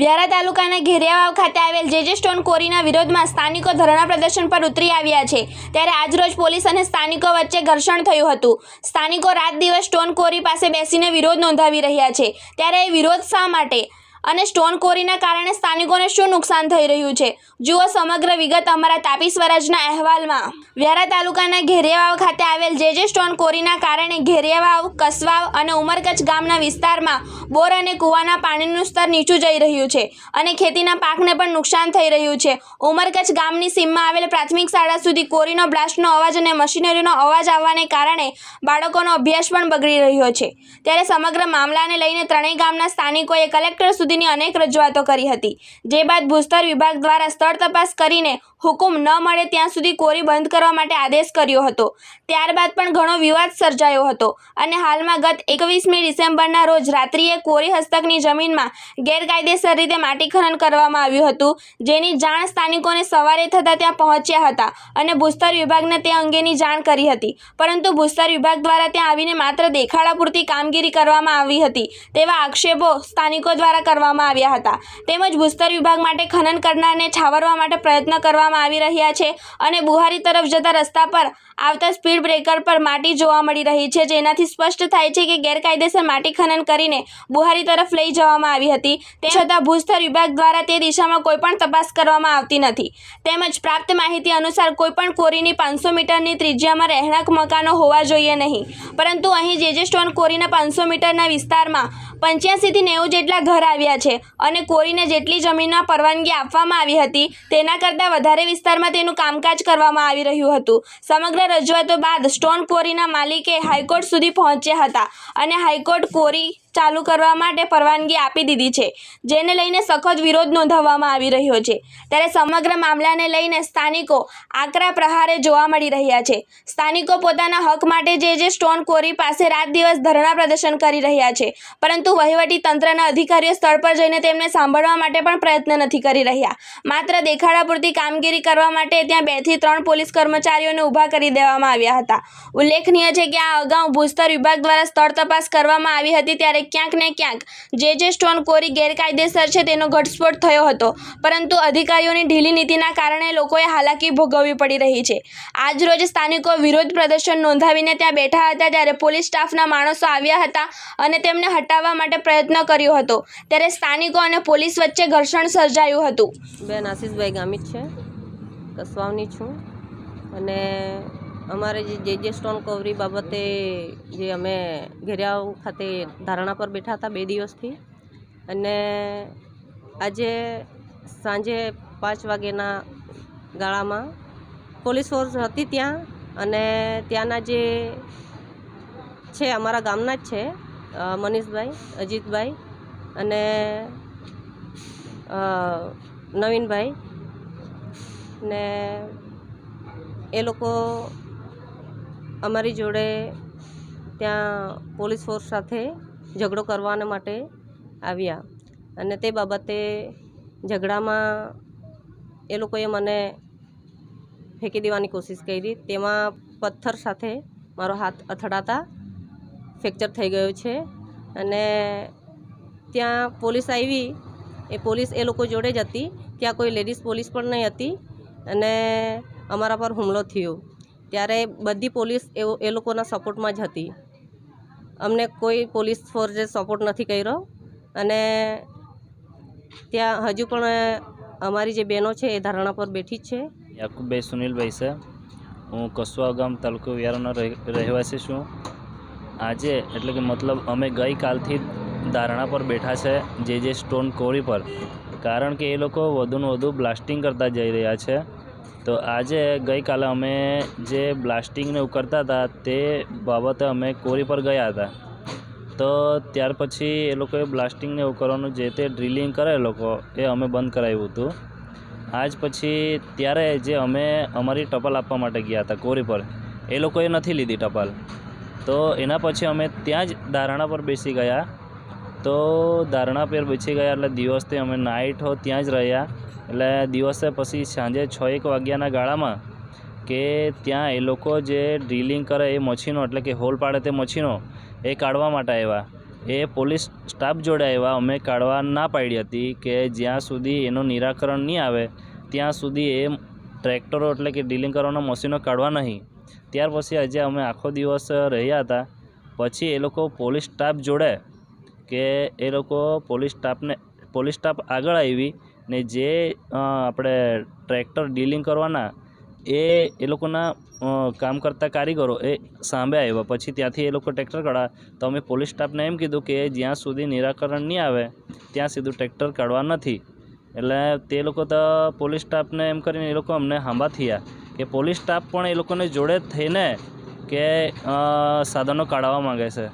વ્યારા તાલુકાના ઘેરિયાવાવ ખાતે આવેલ જેજે સ્ટોન કોરીના વિરોધમાં સ્થાનિકો ધરણા પ્રદર્શન પર ઉતરી આવ્યા છે. ત્યારે આજરોજ પોલીસ અને સ્થાનિકો વચ્ચે ઘર્ષણ થયું હતું. સ્થાનિકો રાત દિવસ સ્ટોન કોરી પાસે બેસીને વિરોધ નોંધાવી રહ્યા છે. ત્યારે એ વિરોધ શા માટે? અને સ્ટોન કોરીના કારણે સ્થાનિકોને શું નુકસાન થઈ રહ્યું છે? જુઓ સમગ્ર વિગત અમારા તાપી સ્વરાજના અહેવાલમાં. વ્યારા તાલુકાના ઘેરિયાવાવ ખાતે આવેલ જે સ્ટોન કોરીના કારણે ઘેરિયાવાવ, કસવાવ અને ઉમરકચ્છ ગામના વિસ્તારમાં બોર અને કૂવાના પાણીનું સ્તર નીચું જઈ રહ્યું છે અને ખેતીના પાકને પણ નુકસાન થઈ રહ્યું છે. ઉમરકચ્છ ગામની સીમમાં આવેલ પ્રાથમિક શાળા સુધી કોરીનો બ્લાસ્ટનો અવાજ અને મશીનરીનો અવાજ આવવાને કારણે બાળકોનો અભ્યાસ પણ બગડી રહ્યો છે. ત્યારે સમગ્ર મામલાને લઈને ત્રણેય ગામના સ્થાનિકોએ કલેક્ટર સુધીની અનેક રજૂઆતો કરી હતી. જે બાદ ભૂસ્તર વિભાગ દ્વારા સ્થળ તપાસ કરીને હુકુમ ન મળે ત્યાં સુધી કોરી બંધ કરવા માટે આદેશ કર્યો હતો. ત્યારબાદ પણ ઘણો વિવાદ સર્જાયો હતો અને હાલમાં ગત એકવીસમી ડિસેમ્બરના રોજ રાત્રિએ કોરી હસ્તકની જમીનમાં ગેરકાયદેસર રીતે માટી ખનન કરવામાં આવ્યું હતું, જેની જાણ સ્થાનિકોને સવારે થતાં ત્યાં પહોંચ્યા હતા અને ભૂસ્તર વિભાગને તે અંગેની જાણ કરી હતી. પરંતુ ભૂસ્તર વિભાગ દ્વારા ત્યાં આવીને માત્ર દેખાડા પૂરતી કામગીરી કરવામાં આવી હતી તેવા આક્ષેપો સ્થાનિકો દ્વારા કરવામાં આવ્યા હતા. તેમજ ભૂસ્તર વિભાગ માટે ખનન કરનારને છાવરવા માટે પ્રયત્ન કરવામાં આવી રહ્યા છે અને બુહારી તરફ જતા રસ્તા પર આવતા સ્પીડ બ્રેકર પર માટી જોવા મળી રહી છે, જેનાથી સ્પષ્ટ થાય છે કે ગેરકાયદેસર માટી ખનન કરીને બુહારી તરફ લઈ જવામાં આવી હતી. તેમ છતાં ભૂસ્તર વિભાગ દ્વારા તે દિશામાં કોઈપણ તપાસ કરવામાં આવતી નથી. તેમજ પ્રાપ્ત માહિતી અનુસાર કોઈપણ કોરીની પાંચસો મીટરની ત્રિજ્યામાં રહેણાંક મકાનો હોવા જોઈએ નહીં. પરંતુ અહીં જે જે સ્ટોન કોરીના પાંચસો મીટરના વિસ્તારમાં પંચ્યાસીથી નેવું જેટલા ઘર આવ્યા છે અને કોરીને જેટલી જમીનમાં પરવાનગી આપવામાં આવી હતી, તેના કરતાં વધારે વિસ્તારમાં તેનું કામકાજ કરવામાં આવી રહ્યું હતું. સમગ્ર રજૂઆતો બાદ સ્ટોન કોરીના માલિકે હાઈકોર્ટ સુધી પહોંચ્યા હતા અને હાઈકોર્ટ કોરી ચાલુ કરવા માટે પરવાનગી આપી દીધી છે, જેને લઈને સખત વિરોધ નોંધાવવામાં આવી રહ્યો છે. ત્યારે સમગ્ર મામલાને લઈને સ્થાનિકો આકરા પ્રહારે જોવા મળી રહ્યા છે. સ્થાનિકો પોતાના હક માટે જે જે સ્ટોન કોરી પાસે રાત દિવસ ધરણા પ્રદર્શન કરી રહ્યા છે, પરંતુ વહીવટી તંત્રના અધિકારીઓ સ્થળ પર જઈને તેમને સાંભળવા માટે પણ પ્રયત્ન નથી કરી રહ્યા. માત્ર દેખાડા પૂરતી કામગીરી કરવા માટે ત્યાં બેથી ત્રણ પોલીસ કર્મચારીઓને ઊભા કરી દેવામાં આવ્યા હતા. ઉલ્લેખનીય છે કે આ અગાઉ ભૂસ્તર વિભાગ દ્વારા સ્થળ તપાસ કરવામાં આવી હતી, ત્યારે ક્યાંક ને ક્યાંક જે જે સ્ટોન કોરી ગેરકાયદેસર છે તેનો ઘટસ્ફોટ થયો હતો. પરંતુ અધિકારીઓની ઢીલી નીતિના કારણે લોકોએ હાલાકી ભોગવવી પડી રહી છે. આજરોજ સ્થાનિકો વિરોધ પ્રદર્શન નોંધાવીને ત્યાં બેઠા હતા ત્યારે પોલીસ સ્ટાફના માણસો આવ્યા હતા અને તેમને હટાવવા માટે પ્રયત્ન કર્યો હતો. ત્યારે સ્થાનિકો અને પોલીસ વચ્ચે ઘર્ષણ સર્જાયું હતું. બેન આશીષભાઈ ગામિત છે. કસવાવની છું. અને અમારે જે જે જે સ્ટોન કવરી બાબતે જે અમે ઘેરિયાવ ખાતે ધારણા પર બેઠા હતા બે દિવસથી. અને આજે સાંજે પાંચ વાગ્યાના ગાળામાં પોલીસ ફોર્સ હતી ત્યાં અને ત્યાંના જે છે અમારા ગામના જ છે મનીષભાઈ, અજીતભાઈ અને નવીનભાઈ ને એ લોકો અમારી જોડે ત્યાં પોલીસ ફોર્સ સાથે ઝઘડો કરવાના માટે આવ્યા અને તે બાબતે ઝઘડામાં એ લોકોએ મને ફેંકી દેવાની કોશિશ કરી. તેમાં પથ્થર સાથે મારો હાથ અથડાતા ફ્રેક્ચર થઈ ગયો છે અને ત્યાં પોલીસ આવી. એ પોલીસ એ લોકો જોડે જ હતી. ત્યાં કોઈ લેડીઝ પોલીસ પણ નહીં હતી અને અમારા પર હુમલો થયો. ત્યારે બધી પોલીસ એવો, એ લોકોના સપોર્ટમાં જ હતી. અમને કોઈ પોલીસ ફોર્સે સપોર્ટ નથી કર્યો. અને ત્યાં હજુ પણ અમારી જે બહેનો છે એ ધારણા પર બેઠી જ છે. યાકુબભાઈ સુનિલભાઈ છે હું કસવા ગામ તાલુકો વિયારાનો રહે- રહેવાસી છું. આજે એટલે કે મતલબ અમે ગઈકાલથી ધારણા પર બેઠા છે જે જે સ્ટોન કોરી પર. કારણ કે એ લોકો વધુને વધુ બ્લાસ્ટિંગ કરતા જઈ રહ્યા છે. તો આજે ગઈકાલે અમે જે બ્લાસ્ટિંગને એવું કરતા હતા, તે બાબતે અમે કોરી પર ગયા હતા. તો ત્યાર પછી એ લોકોએ બ્લાસ્ટિંગને એવું કરવાનું જે તે ડ્રિલિંગ કરે લોકો, એ અમે બંધ કરાવ્યું હતું. આજ પછી ત્યારે જે અમે અમારી ટપાલ આપવા માટે ગયા હતા કોરી પર, એ લોકોએ નથી લીધી ટપાલ. તો એના પછી અમે ત્યાં જ ધારણા પર બેસી ગયા. તો ધારણા પર બેસી ગયા એટલે દિવસથી અમે નાઇટ ત્યાં જ રહ્યા. એટલે દિવસે પછી સાંજે છ એક વાગ્યાના ગાળામાં કે ત્યાં એ લોકો જે ડ્રિલિંગ કરે એ મશીનો, એટલે કે હોલ પાડે તે મશીનો, એ કાઢવા માટે આવ્યા. એ પોલીસ સ્ટાફ જોડે આવ્યા. અમે કાઢવા ના પાડી હતી કે જ્યાં સુધી એનું નિરાકરણ નહીં આવે, ત્યાં સુધી એ ટ્રેક્ટરો એટલે કે ડીલિંગ કરવાના મશીનો કાઢવા નહીં. ત્યાર પછી આજે અમે આખો દિવસ રહ્યા હતા. પછી એ લોકો પોલીસ સ્ટાફ જોડે કે એ લોકો પોલીસ સ્ટાફને, પોલીસ સ્ટાફ આગળ આવી ને જે આપણે ટ્રેક્ટર ડીલિંગ કરવાના, એ એ લોકોના કામ કરતા કારીગરો એ સાંભે આવ્યા પછી ત્યાંથી એ લોકો ટ્રેક્ટર કાઢવા તો અમે પોલીસ સ્ટાફને એમ કીધું કે જ્યાં સુધી નિરાકરણ નહીં આવે, ત્યાં સીધું ટ્રેક્ટર કાઢવા નથી. એટલે તે લોકો તો પોલીસ સ્ટાફને એમ કરીને એ લોકો અમને હાંભા થયા કે પોલીસ સ્ટાફ પણ એ લોકોને જોડે થઈને કે સાધનો કાઢવા માંગે છે.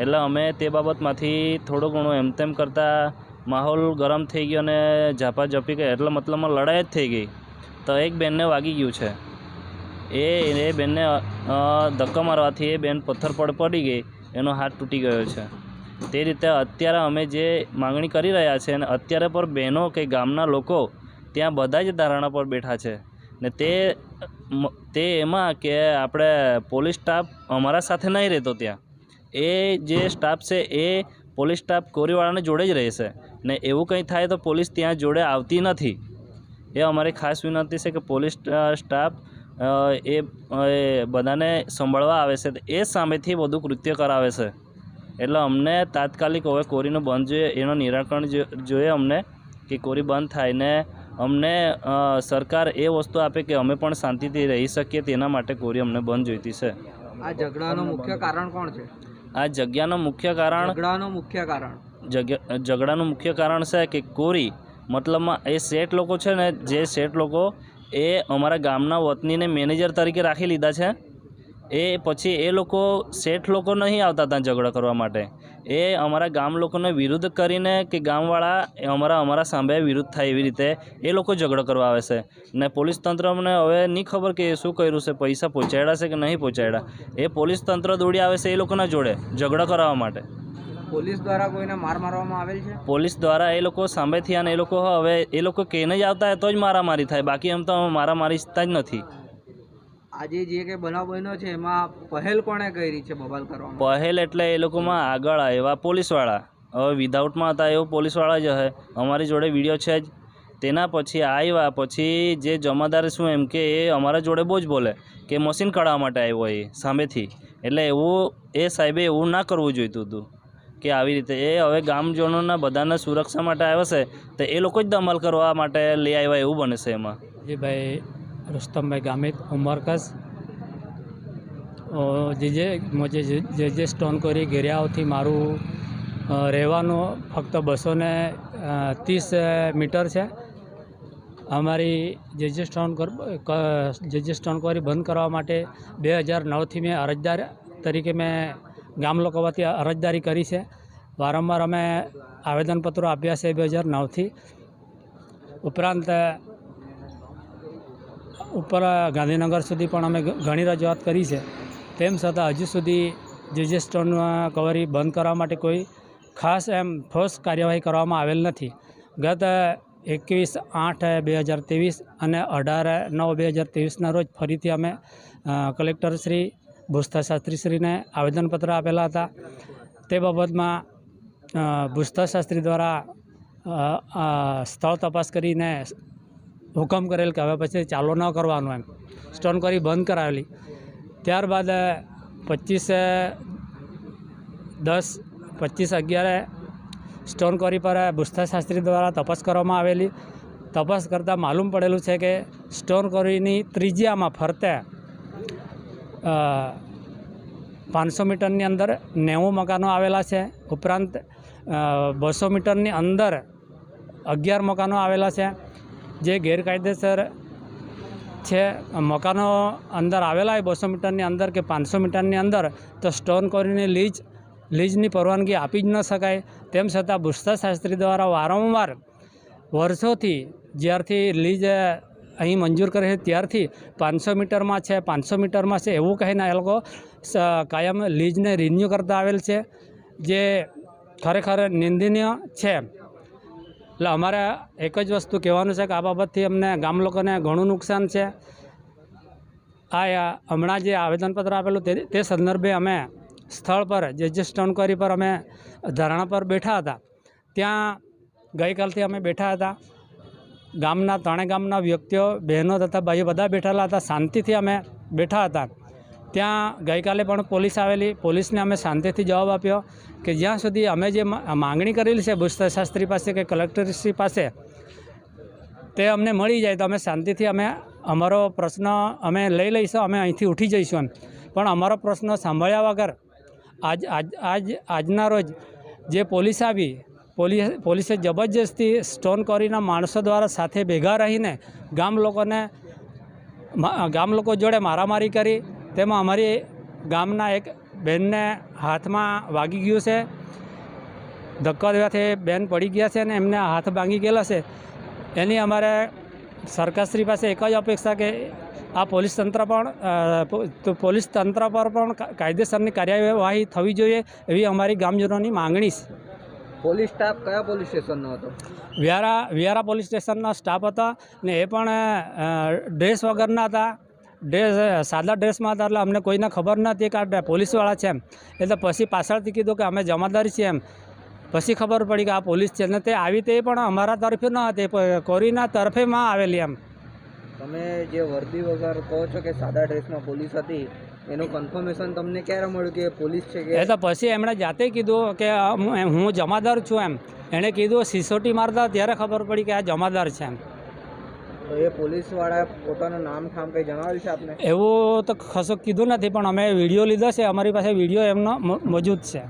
એટલે અમે તે બાબતમાંથી થોડું ઘણું એમ તેમ કરતાં માહોલ ગરમ થઈ ગયો અને ઝાપા ઝપી ગઈ, એટલે મતલબમાં લડાઈ જ થઈ ગઈ. તો એક બેનને વાગી ગયું છે. એ એ બેનને ધક્કો મારવાથી એ બેન પથ્થર પર પડી ગઈ, એનો હાથ તૂટી ગયો છે. તે રીતે અત્યારે અમે જે માંગણી કરી રહ્યા છે અને અત્યારે પર બહેનો કે ગામના લોકો ત્યાં બધા જ ધારણા પર બેઠા છે. ને તે એમાં કે આપણે પોલીસ સ્ટાફ અમારા સાથે નહીં રહેતો ત્યાં. એ જે સ્ટાફ છે એ પોલીસ સ્ટાફ કોરીવાળાને જોડે જ રહેશે ને એવું કંઈ થાય તો પોલીસ ત્યાં જોડે આવતી નથી. એ અમારી ખાસ વિનંતી છે કે પોલીસ સ્ટાફ એ બધાને સંભાળવા આવે છે. એ સામેથી બધું કૃત્ય કરાવે છે. એટલે અમને તાત્કાલિક હવે કોરીનું બંધ જોઈએ, એનું નિરાકરણ જોઈએ અમને કે કોરી બંધ થાય ને અમને સરકાર એ વસ્તુ આપે કે અમે પણ શાંતિથી રહી શકીએ તેના માટે કોરી અમને બંધ જોઈતી છે. આ ઝઘડાનું મુખ્ય કારણ કોણ છે? આ જગ્યાનું મુખ્ય કારણ ઝઘડાનું મુખ્ય કારણ. જગ્યા ઝઘડાનું મુખ્ય કારણ છે કે કોરી મતલબમાં એ શેઠ લોકો છે ને જે શેઠ લોકો એ અમારા ગામના વતનીને મેનેજર તરીકે રાખી લીધા છે. એ પછી એ લોકો શેઠ લોકો નહીં આવતા ત્યાં ઝઘડો કરવા માટે. એ અમારા ગામ લોકોને વિરુદ્ધ કરીને કે ગામવાળા અમારા અમારા સાંભે વિરુદ્ધ થાય એવી રીતે એ લોકો ઝઘડો કરવા આવે છે. ને પોલીસ તંત્ર અમને હવે નહીં ખબર કે એ શું કર્યું છે પૈસા પહોંચાડ્યા છે કે નહીં પહોંચાડ્યા. એ પોલીસ તંત્ર દોડી આવે છે એ લોકોના જોડે ઝઘડો કરાવવા માટે. પોલીસ દ્વારા કોઈને માર મારવામાં આવેલ છે? પોલીસ દ્વારા એ લોકો સામેથી અને એ લોકો હવે એ લોકો કહીને જ આવતા હોય તો જ મારામારી થાય. બાકી એમ તો મારામારી જ નથી. આજે જે કે બનાવ બન્યો છે એમાં પહેલ કોણે કરી છે બબાલ કરવામાં પહેલ એટલે એ લોકોમાં આગળ આવ્યા પોલીસવાળા. હવે વિધાઉટમાં હતા એવો પોલીસવાળા જ હે. અમારી જોડે વીડિયો છે જ. તેના પછી આવ્યા પછી જે જમાદાર શું એમ કે એ અમારા જોડે બહુ જ બોલે કે મશીન કાઢવા માટે આવ્યો એ સામેથી. એટલે એવું એ સાહેબે એવું ના કરવું જોઈતું હતું કે આવી રીતે. એ હવે ગામજનોના બધાના સુરક્ષા માટે આવ્યા છે તો એ લોકો જ દમલ કરવા માટે લઈ આવ્યા એવું બને છે એમાં. જી ભાઈ રુસ્તમભાઈ ગામિત ઉમરકસ જે જે મુજે જે જે સ્ટોન કરી ગેરિયાઓથી મારું રહેવાનું ફક્ત બસો ને ત્રીસ મીટર છે. અમારી જે જે સ્ટોન જે જે સ્ટોન કોરી બંધ કરવા માટે બે હજાર નવથી મેં અરજદાર તરીકે મેં ગામ લોકો અરજદારી કરી છે. વારંવાર અમે આવેદનપત્રો આપ્યા છે બે હજાર નવથી. ઉપરાંત ઉપર ગાંધીનગર સુધી પણ અમે ઘણી રજૂઆત કરી છે. તેમ છતાં હજુ સુધી જે જે સ્ટોનમાં કવરી બંધ કરવા માટે કોઈ ખાસ એમ ઠોસ કાર્યવાહી કરવામાં આવેલ નથી. ગત એકવીસ આઠ બે હજાર ત્રેવીસ અને અઢાર નવ બે હજાર ત્રેવીસના રોજ ફરીથી અમે કલેક્ટર શ્રી ભૂસ્તા શાસ્ત્રીશ્રીને આવેદનપત્ર આપેલા હતા. તે બાબતમાં ભૂસ્તા શાસ્ત્રી દ્વારા સ્થળ તપાસ કરીને હુકમ કરેલ કે હવે પછી ચાલુ ન કરવાનું એમ. સ્ટોન કરી બંધ કરાવેલી. ત્યારબાદ પચીસે, દસ, પચીસ અગિયારે સ્ટોન કોરી પર બુસ્તા શાસ્ત્રી દ્વારા તપાસ કરવામાં આવેલી. તપાસ કરતાં માલુમ પડેલું છે કે સ્ટોન કોરીની ત્રિજ્યામાં ફરતે પાંચસો મીટરની અંદર નેવું મકાનો આવેલા છે. ઉપરાંત બસો મીટરની અંદર અગિયાર મકાનો આવેલા છે. જે ગેરકાયદેસર છે, મકાનો અંદર આવેલા હોય બસો મીટરની અંદર કે પાંચસો મીટરની અંદર, તો સ્ટોન કરીને લીજ લીજની પરવાનગી આપી જ ન શકાય. તેમ છતાં ભૂસ્તા શાસ્ત્રી દ્વારા વારંવાર વર્ષોથી જ્યારથી લીજ અહીં મંજૂર કરે છે, ત્યારથી પાંચસો મીટરમાં છે, પાંચસો મીટરમાં છે, એવું કહીને એ લોકો કાયમ લીજને રિન્યૂ કરતા આવેલ છે. જે ખરેખર નિંદનીય છે. એટલે અમારે એક જ વસ્તુ કહેવાનું છે કે આ બાબતથી અમને ગામ લોકોને ઘણું નુકસાન છે. આ હમણાં જે આવેદનપત્ર આપેલું તે તે સંદર્ભે અમે સ્થળ પર, જે જે સ્ટોન ક્વોરી પર અમે ધરણા પર બેઠા હતા. ત્યાં ગઈકાલથી અમે બેઠા હતા. ગામના ત્રણે ગામના વ્યક્તિઓ, બહેનો તથા ભાઈઓ બધા બેઠેલા હતા. શાંતિથી અમે બેઠા હતા. ત્યાં ગઈકાલે પણ પોલીસ આવેલી. પોલીસને અમે શાંતિથી જવાબ આપ્યો કે જ્યાં સુધી અમે જે માંગણી કરેલી છે ભૂસ્તર શાસ્ત્રી પાસે કે કલેક્ટરશ્રી પાસે, તે અમને મળી જાય તો અમે શાંતિથી અમે અમારો પ્રશ્ન અમે લઈ લઈશું, અમે અહીંથી ઉઠી જઈશું એમ. પણ અમારો પ્રશ્ન સાંભળ્યા વગર આજ આજ આજ, આજના રોજ જે પોલીસ આવી પોલીસ પોલીસે જબરજસ્તી સ્ટોન કરીને માણસો દ્વારા સાથે ભેગા રહીને ગામ લોકોને ગામ લોકો જોડે મારામારી કરી તેમાં અમારી ગામના એક બેનને હાથમાં વાગી ગયું છે. ધક્કા દેવાથી બેન પડી ગયા છે અને એમને હાથ ભાંગી ગયેલા છે. એની અમારે સરકારશ્રી પાસે એક જ અપેક્ષા કે આ પોલીસ તંત્ર પણ પોલીસ તંત્ર પર પણ કાયદેસરની કાર્યવાહી થવી જોઈએ એવી અમારી ગામજનોની માંગણી છે. પોલીસ સ્ટાફ કયા પોલીસ સ્ટેશનનો હતો? વ્યારા વ્યારા પોલીસ સ્ટેશનના સ્ટાફ હતા ને એ પણ ડ્રેસ વગરના હતા. ડ્રેસ સાદા ડ્રેસમાં હતા એટલે અમને કોઈને ખબર નથી કે આ પોલીસવાળા છે એમ. એટલે પછી પાછળથી કીધું કે અમે જમાદારી છીએ એમ. પછી ખબર પડી કે આ પોલીસ છે. ને તે આવી તે પણ અમારા તરફે ન હતી કોરીના તરફેમાં આવેલી એમ. તમે જે વર્દી વગર કહો છો કે સાદા ડ્રેસમાં પોલીસ હતી એનું કન્ફર્મેશન તમને ક્યારે મળ્યું કે પોલીસ છે કે એ તો પછી એમણે જાતે કીધું કે હું જમાદાર છું એમ. એણે કીધું સિસોટી મારતા ત્યારે ખબર પડી કે આ જમાદાર છે એમ. તો એ પોલીસવાળા પોતાનું નામ ઠામ કંઈ જણાવ્યું છે એવું તો ખસો કીધું નથી, પણ અમે વીડિયો લીધો છે, અમારી પાસે વીડિયો એમનો મોજૂદ છે.